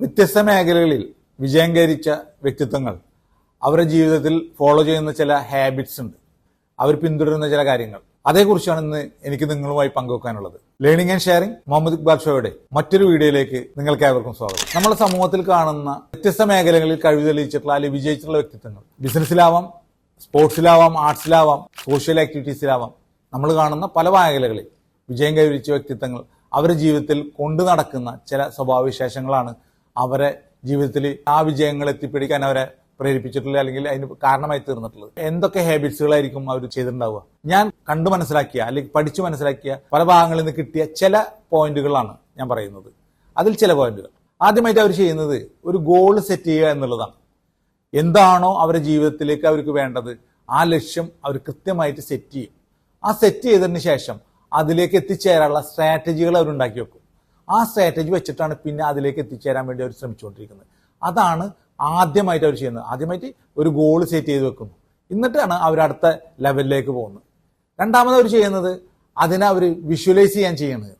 വ്യത്യസ്ത മേഖലകളിൽ വിജയം കൈവരിച്ച വ്യക്തിത്വങ്ങൾ അവരുടെ ജീവിതത്തിൽ ഫോളോ ചെയ്യുന്ന ചില ഹാബിറ്റ്സ് ഉണ്ട്. അവർ പിന്തുടരുന്ന ചില കാര്യങ്ങൾ. അതേക്കുറിച്ചാണ് ഇന്ന് എനിക്ക് നിങ്ങളുമായി പങ്കുവെക്കാനുള്ളത്. Learning and sharing Muhammad Iqbal ഷോയുടെ മറ്റൊരു വീഡിയോയിലേക്ക് നിങ്ങൾക്ക് ഏവർക്കും സ്വാഗതം. നമ്മുടെ സമൂഹത്തിൽ കാണുന്ന വ്യത്യസ്ത മേഖലകളിൽ കഴിവ് തെളിയിച്ചിട്ടുള്ള അല്ലെങ്കിൽ വിജയിച്ചിട്ടുള്ള വ്യക്തിത്വങ്ങൾ. ബിസിനസ്സിലാവാം സ്പോർട്സിലാവാം ആർട്സിലാവാം സോഷ്യൽ ആക്ടിവിറ്റീസിലാവാം നമ്മൾ കാണുന്ന പല മേഖലകളിൽ വിജയം കൈവരിച്ച വ്യക്തിത്വങ്ങൾ അവരുടെ ജീവിതത്തിൽ കൊണ്ടു നടക്കുന്ന ചില സ്വഭാവവിശേഷങ്ങളാണ് അവരെ ജീവിതത്തിൽ ആ വിജയങ്ങൾ എത്തിപ്പിടിക്കാൻ അവരെ പ്രേരിപ്പിച്ചിട്ടുള്ള അല്ലെങ്കിൽ അതിന് കാരണമായി തീർന്നിട്ടുള്ളത്. എന്തൊക്കെ ഹാബിറ്റ്സുകളായിരിക്കും അവർ ചെയ്തിട്ടുണ്ടാവുക? ഞാൻ കണ്ടു മനസ്സിലാക്കിയ അല്ലെങ്കിൽ പഠിച്ചു മനസ്സിലാക്കിയ പല ഭാഗങ്ങളിൽ നിന്ന് കിട്ടിയ ചില പോയിന്റുകളാണ് ഞാൻ പറയുന്നത്. അതിൽ ചില പോയിന്റുകൾ. ആദ്യമായിട്ട് അവർ ചെയ്യുന്നത് ഒരു ഗോൾ സെറ്റ് ചെയ്യുക എന്നുള്ളതാണ്. എന്താണോ അവരുടെ ജീവിതത്തിലേക്ക് അവർക്ക് വേണ്ടത് ആ ലക്ഷ്യം അവർ കൃത്യമായിട്ട് സെറ്റ് ചെയ്യും. ആ സെറ്റ് ചെയ്തതിന് ശേഷം അതിലേക്ക് എത്തിച്ചേരാനുള്ള സ്ട്രാറ്റജികൾ അവർ ഉണ്ടാക്കി വെക്കും ആ സ്ട്രാറ്റജി വെച്ചിട്ടാണ് പിന്നെ അതിലേക്ക് എത്തിച്ചേരാൻ വേണ്ടി അവർ ശ്രമിച്ചുകൊണ്ടിരിക്കുന്നത്. അതാണ് ആദ്യമായിട്ട് അവർ ചെയ്യുന്നത്. ആദ്യമായിട്ട് ഒരു ഗോൾ സെറ്റ് ചെയ്ത് വെക്കുന്നു. എന്നിട്ടാണ് അവർ അടുത്ത ലെവലിലേക്ക് പോകുന്നത്. രണ്ടാമത് അവർ ചെയ്യുന്നത് അതിനെ അവർ വിഷ്വലൈസ് ചെയ്യാൻ ചെയ്യുന്നത്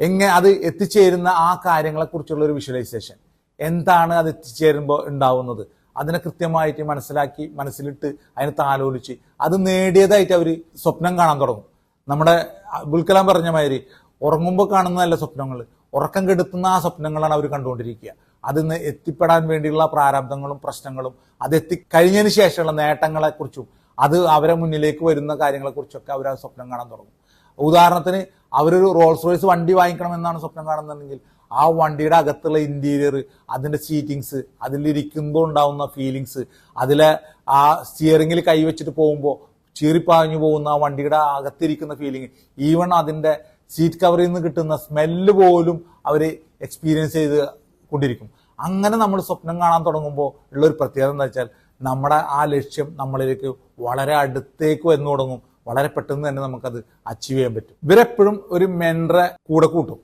എങ്ങനെ അത് എത്തിച്ചേരുന്ന ആ കാര്യങ്ങളെക്കുറിച്ചുള്ള ഒരു വിഷ്വലൈസേഷൻ എന്താണ് അത് എത്തിച്ചേരുമ്പോൾ ഉണ്ടാവുന്നത്? അതിനെ കൃത്യമായിട്ട് മനസ്സിലാക്കി മനസ്സിലിട്ട് അതിനെ താലോലിച്ച് അത് നേടിയതായിട്ട് അവർ സ്വപ്നം കാണാൻ തുടങ്ങും. നമ്മുടെ അബുൽ കലാം പറഞ്ഞ മാതിരി ഉറങ്ങുമ്പോൾ കാണുന്നതല്ല സ്വപ്നങ്ങൾ. ഉറക്കം കെടുത്തുന്ന ആ സ്വപ്നങ്ങളാണ് അവർ കണ്ടുകൊണ്ടിരിക്കുക. അതിന്ന് എത്തിപ്പെടാൻ വേണ്ടിയുള്ള പ്രാരാബ്ദങ്ങളും പ്രശ്നങ്ങളും അത് എത്തിക്കഴിഞ്ഞതിന് ശേഷമുള്ള നേട്ടങ്ങളെക്കുറിച്ചും അത് അവരെ മുന്നിലേക്ക് വരുന്ന കാര്യങ്ങളെക്കുറിച്ചൊക്കെ അവർ ആ സ്വപ്നം കാണാൻ തുടങ്ങും. ഉദാഹരണത്തിന് അവരൊരു റോൾസ് റോയ്സ് വണ്ടി വാങ്ങിക്കണം എന്നാണ് സ്വപ്നം കാണുന്നുണ്ടെങ്കിൽ ആ വണ്ടിയുടെ അകത്തുള്ള ഇന്റീരിയർ അതിന്റെ സീറ്റിങ്സ് അതിലിരിക്കുമ്പോൾ ഉണ്ടാവുന്ന ഫീലിങ്സ് അതിലെ ആ സ്റ്റിയറിങ്ങിൽ കൈവച്ചിട്ട് പോകുമ്പോൾ ചീറിപ്പാഞ്ഞു പോകുന്ന ആ വണ്ടിയുടെ അകത്തിരിക്കുന്ന ഫീലിംഗ് ഈവൺ അതിന്റെ സീറ്റ് കവറിൽ നിന്ന് കിട്ടുന്ന സ്മെല്ല് പോലും അവർ എക്സ്പീരിയൻസ് ചെയ്ത് കൊണ്ടിരിക്കും. അങ്ങനെ നമ്മൾ സ്വപ്നം കാണാൻ തുടങ്ങുമ്പോൾ ഉള്ള ഒരു പ്രത്യേകത എന്താ വെച്ചാൽ നമ്മുടെ ആ ലക്ഷ്യം നമ്മളിലേക്ക് വളരെ അടുത്തേക്ക് വന്നു തുടങ്ങും. വളരെ പെട്ടെന്ന് തന്നെ നമുക്കത് അച്ചീവ് ചെയ്യാൻ പറ്റും. ഇവരെപ്പോഴും ഒരു മെൻഡറെ കൂടെ കൂട്ടും.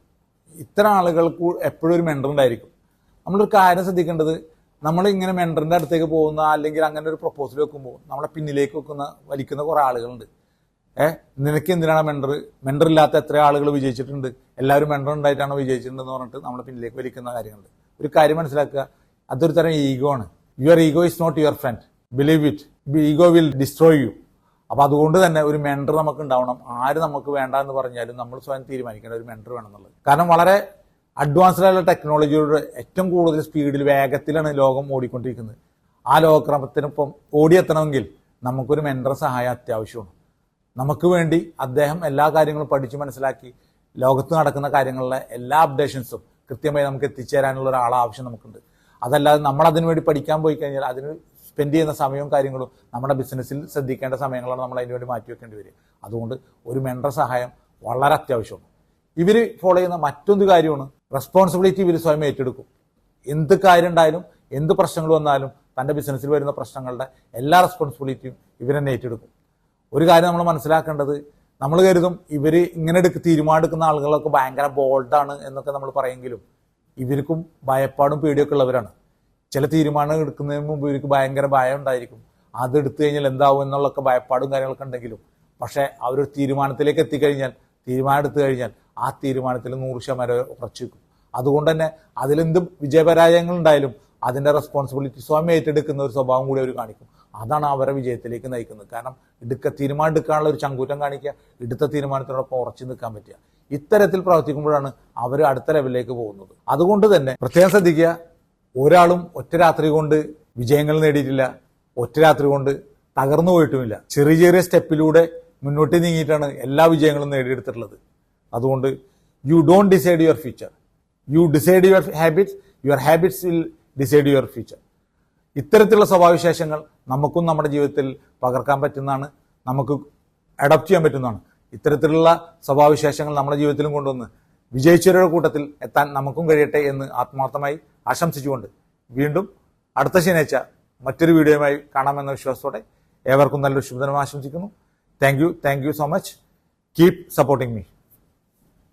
ഇത്തരം ആളുകൾക്ക് എപ്പോഴും ഒരു മെൻഡർ ഉണ്ടായിരിക്കും. നമ്മളൊരു കാര്യം ശ്രദ്ധിക്കേണ്ടത് നമ്മൾ ഇങ്ങനെ മെൻഡറിന്റെ അടുത്തേക്ക് പോകുന്ന അല്ലെങ്കിൽ അങ്ങനെ ഒരു പ്രപ്പോസൽ വെക്കുമ്പോൾ നമ്മളെ പിന്നിലേക്ക് വെക്കുന്ന വലിക്കുന്ന കുറേ ആളുകളുണ്ട്. ഏഹ് നിനക്ക് എന്തിനാണ് മെൻഡർ മെൻഡർ ഇല്ലാത്ത എത്ര ആളുകൾ വിജയിച്ചിട്ടുണ്ട്? എല്ലാവരും മെൻഡർ ഉണ്ടായിട്ടാണ് വിജയിച്ചിട്ടുണ്ടെന്ന് പറഞ്ഞിട്ട് നമ്മളെ പിന്നിലേക്ക് വലിക്കുന്ന കാര്യങ്ങളുണ്ട്. ഒരു കാര്യം മനസ്സിലാക്കുക. അതൊരു തരം ഈഗോ ആണ്. Your ego is not your friend believe it ego will destroy you അപ്പോൾ അതുകൊണ്ട് തന്നെ ഒരു മെൻഡർ നമുക്ക് ഉണ്ടാവണം. ആര് നമുക്ക് വേണ്ട എന്ന് പറഞ്ഞാലും നമ്മൾ സ്വയം തീരുമാനിക്കേണ്ട ഒരു മെൻഡർ വേണം എന്നുള്ളത്. കാരണം വളരെ അഡ്വാൻസ്ഡ് ആയിട്ടുള്ള ടെക്നോളജിയുടെ ഏറ്റവും കൂടുതൽ സ്പീഡിൽ വേഗത്തിലാണ് ലോകം ഓടിക്കൊണ്ടിരിക്കുന്നത്. ആ ലോകക്രമത്തിനൊപ്പം ഓടിയെത്തണമെങ്കിൽ നമുക്കൊരു മെന്റർ സഹായം അത്യാവശ്യമാണ്. നമുക്ക് വേണ്ടി അദ്ദേഹം എല്ലാ കാര്യങ്ങളും പഠിച്ചു മനസ്സിലാക്കി ലോകത്ത് നടക്കുന്ന കാര്യങ്ങളിലെ എല്ലാ അപ്ഡേഷൻസും കൃത്യമായി നമുക്ക് എത്തിച്ചേരാനുള്ള ഒരാളെ ആവശ്യം നമുക്കുണ്ട്. അതല്ലാതെ നമ്മൾ അതിനു വേണ്ടി പഠിക്കാൻ പോയി കഴിഞ്ഞാൽ അതിന് സ്പെൻഡ് ചെയ്യുന്ന സമയവും കാര്യങ്ങളും നമ്മുടെ ബിസിനസ്സിൽ ശ്രദ്ധിക്കേണ്ട സമയങ്ങളാണ് നമ്മൾ അതിനുവേണ്ടി മാറ്റി വെക്കേണ്ടി വരിക. അതുകൊണ്ട് ഒരു മെന്റർ സഹായം വളരെ അത്യാവശ്യമാണ്. ഇവർ ഫോളോ ചെയ്യുന്ന മറ്റൊന്ന് കാര്യമാണ്. റെസ്പോൺസിബിലിറ്റി ഇവർ സ്വയം ഏറ്റെടുക്കും. എന്ത് കാര്യം ഉണ്ടായാലും എന്ത് പ്രശ്നങ്ങൾ വന്നാലും തന്റെ ബിസിനസ്സിൽ വരുന്ന പ്രശ്നങ്ങളുടെ എല്ലാ റെസ്പോൺസിബിലിറ്റിയും ഇവർ തന്നെ ഏറ്റെടുക്കും. ഒരു കാര്യം നമ്മൾ മനസ്സിലാക്കേണ്ടത് നമ്മൾ കരുതും ഇവർ ഇങ്ങനെ എടുക്ക തീരുമാനം എടുക്കുന്ന ആളുകളൊക്കെ ഭയങ്കര ബോൾഡാണ് എന്നൊക്കെ നമ്മൾ പറയെങ്കിലും ഇവർക്കും ഭയപ്പാടും പേടിയൊക്കെ ഉള്ളവരാണ്. ചില തീരുമാനങ്ങൾ എടുക്കുന്നതിന് മുമ്പ് ഇവർക്ക് ഭയങ്കര ഭയം ഉണ്ടായിരിക്കും. അത് എടുത്തു കഴിഞ്ഞാൽ എന്താവും എന്നുള്ളൊക്കെ ഭയപ്പാടും കാര്യങ്ങളൊക്കെ ഉണ്ടെങ്കിലും പക്ഷേ അവരൊരു തീരുമാനത്തിലേക്ക് എത്തിക്കഴിഞ്ഞാൽ തീരുമാനം എടുത്തു കഴിഞ്ഞാൽ ആ തീരുമാനത്തിൽ നൂറ് ശതമാനം ഉറച്ചു വെക്കും അതുകൊണ്ട് തന്നെ അതിലെന്ത് വിജയപരാജയങ്ങൾ ഉണ്ടായാലും അതിന്റെ റെസ്പോൺസിബിലിറ്റി സ്വയം ഏറ്റെടുക്കുന്ന ഒരു സ്വഭാവം കൂടി അവർ കാണിക്കും. അതാണ് അവരെ വിജയത്തിലേക്ക് നയിക്കുന്നത്. കാരണം എടുക്ക തീരുമാനം എടുക്കാനുള്ള ഒരു ചങ്കൂറ്റം കാണിക്കുക എടുത്ത തീരുമാനത്തിനോടൊപ്പം ഉറച്ചു നിൽക്കാൻ പറ്റുക. ഇത്തരത്തിൽ പ്രവർത്തിക്കുമ്പോഴാണ് അവർ അടുത്ത ലെവലിലേക്ക് പോകുന്നത്. അതുകൊണ്ട് തന്നെ പ്രത്യേകം ശ്രദ്ധിക്കുക ഒരാളും ഒറ്റ രാത്രി കൊണ്ട് വിജയങ്ങൾ നേടിയിട്ടില്ല ഒറ്റ രാത്രി കൊണ്ട് തകർന്നു പോയിട്ടുമില്ല. ചെറിയ ചെറിയ സ്റ്റെപ്പിലൂടെ മുന്നോട്ട് നീങ്ങിയിട്ടാണ് എല്ലാ വിജയങ്ങളും നേടിയെടുത്തിട്ടുള്ളത്. അതുകൊണ്ട് you don't decide your future you decide your habits your habits will decide your future ഇത്തരത്തിലുള്ള സ്വഭാവവിശേഷങ്ങൾ നമുക്കും നമ്മുടെ ജീവിതത്തിൽ പകർക്കാൻ പറ്റുന്നതാണ്. നമുക്ക് അഡോപ്റ്റ് ചെയ്യാൻ പറ്റുന്നതാണ്. ഇത്തരത്തിലുള്ള സ്വഭാവവിശേഷങ്ങൾ നമ്മുടെ ജീവിതത്തിലും കൊണ്ടുവന്ന് വിജയിച്ചവരുടെ കൂട്ടത്തിൽ എത്താൻ നമുക്കും കഴിയട്ടെ എന്ന് ആത്മാർത്ഥമായി ആശംസിച്ചുകൊണ്ട് വീണ്ടും അടുത്ത ശനിയാഴ്ച മറ്റൊരു വീഡിയോയുമായി കാണാമെന്ന വിശ്വാസത്തോടെ ഏവർക്കും നല്ലൊരു ശുഭദിനം ആശംസിക്കുന്നു. Thank you thank you so much keep supporting me